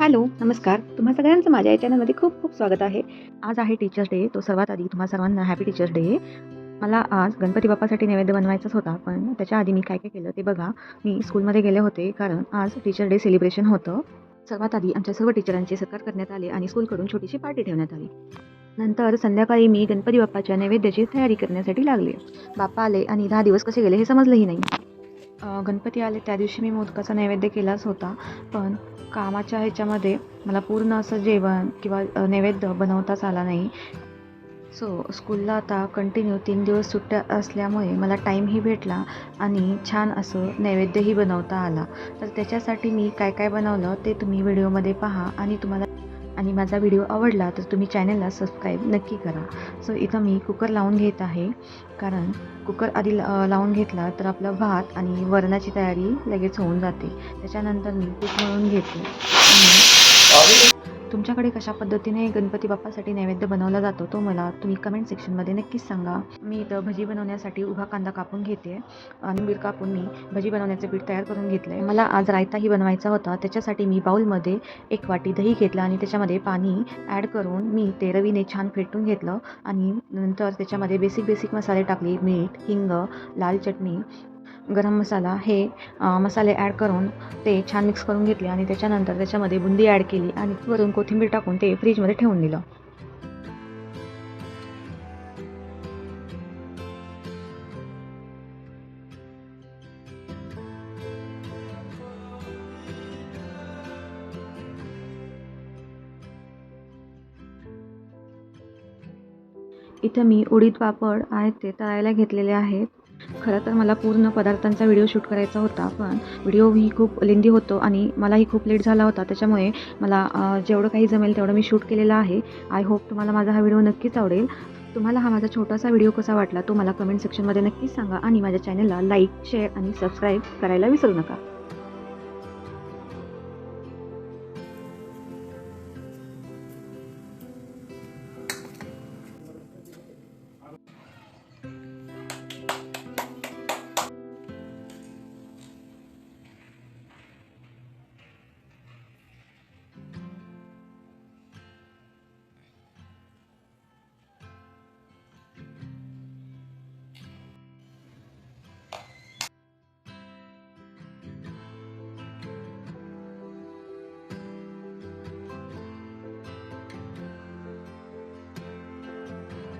Hello नमस्कार. तुम्हा सगळ्यांचं माझ्या या चॅनलमध्ये खूप खूप स्वागत आहे. आज आहे टीचर्स डे तो सर्वात आधी तुम्हा सर्वांना हॅपी टीचर्स डे मला आज गणपती बाप्पासाठी नैवेद्य बनवायचाच होता पण त्याच्या आधी मी काय काय केलं ते बघा. मी स्कूलमध्ये गेले होते कारण आज टीचर डे सेलिब्रेशन होतं. सर्वात आधी आमच्या सर्व टीचरांचे सत्कार करण्यात आले आणि स्कूलकडून छोटीशी पार्टी ठेवण्यात आली. नंतर संध्याकाळी मी गणपती बाप्पाच्या नैवेद्याची तयारी करण्यासाठी लागले. बाप्पा आले आणि दहा दिवस कसे गेले हे समजलंही नाही. गणपती आले त्या दिवशी मी मोदकाचा नैवेद्य केलाच होता. पण कामाच्या ह्याच्यामध्ये मला पूर्ण असं जेवण किंवा नैवेद्य बनवताच आला नाही. सो स्कूलला आता कंटिन्यू तीन दिवस सुट्ट्या असल्यामुळे मला टाईमही भेटला आणि छान असं नैवेद्यही बनवता आला. तर त्याच्यासाठी मी काय काय बनवलं ते तुम्ही व्हिडिओमध्ये पहा आणि तुम्हाला आणि माझा व्हिडिओ आवडला तर तुम्ही चॅनलला सबस्क्राईब नक्की करा. सो इथं मी कुकर लावून घेत आहे. कारण कुकर आधी ला- लावून घेतला तर आपला भात आणि वरणाची तयारी लगेच होऊन जाते. त्याच्यानंतर मी पीठ मळून घेते. आणि तुमच्याकडे कशा पद्धतीने गणपती बाप्पासाठी नैवेद्य बनवला जातो तो मला तुम्ही कमेंट सेक्शनमध्ये नक्कीच सांगा. मी इथं भजी बनवण्यासाठी उभा कांदा कापून घेते आणि बीड कापून मी भजी बनवण्याचं पीठ तयार करून घेतलं आहे मला आज रायताही बनवायचा होता. त्याच्यासाठी मी बाऊलमध्ये एक वाटी दही घेतलं आणि त्याच्यामध्ये पाणी ॲड करून मी ते रवीने छान फेटून घेतलं आणि नंतर त्याच्यामध्ये बेसिक बेसिक मसाले टाकले मीठ हिंग लाल चटणी गरम मसाला हे मसाले ॲड करून ते छान मिक्स करून घेतले आणि त्याच्यानंतर त्याच्यामध्ये बुंदी ॲड केली आणि वरून कोथिंबीर टाकून ते फ्रीजमध्ये ठेवून दिलं. इथं मी उडीद पापड आहेत ते तळायला घेतलेले आहेत. खरं तर मला पूर्ण पदार्थांचा व्हिडिओ शूट करायचा होता पण व्हिडिओ ही खूप लेंदी होतो आणि मलाही खूप लेट झाला होता. त्याच्यामुळे मला जेवढं काही जमेल तेवढं मी शूट केलेलं आहे. आय होप तुम्हाला माझा हा व्हिडिओ नक्कीच आवडेल. तुम्हाला हा माझा छोटासा व्हिडिओ कसा वाटला तो मला कमेंट सेक्शनमध्ये नक्कीच सांगा आणि माझ्या चॅनलला लाईक शेअर आणि सबस्क्राईब करायला विसरू नका.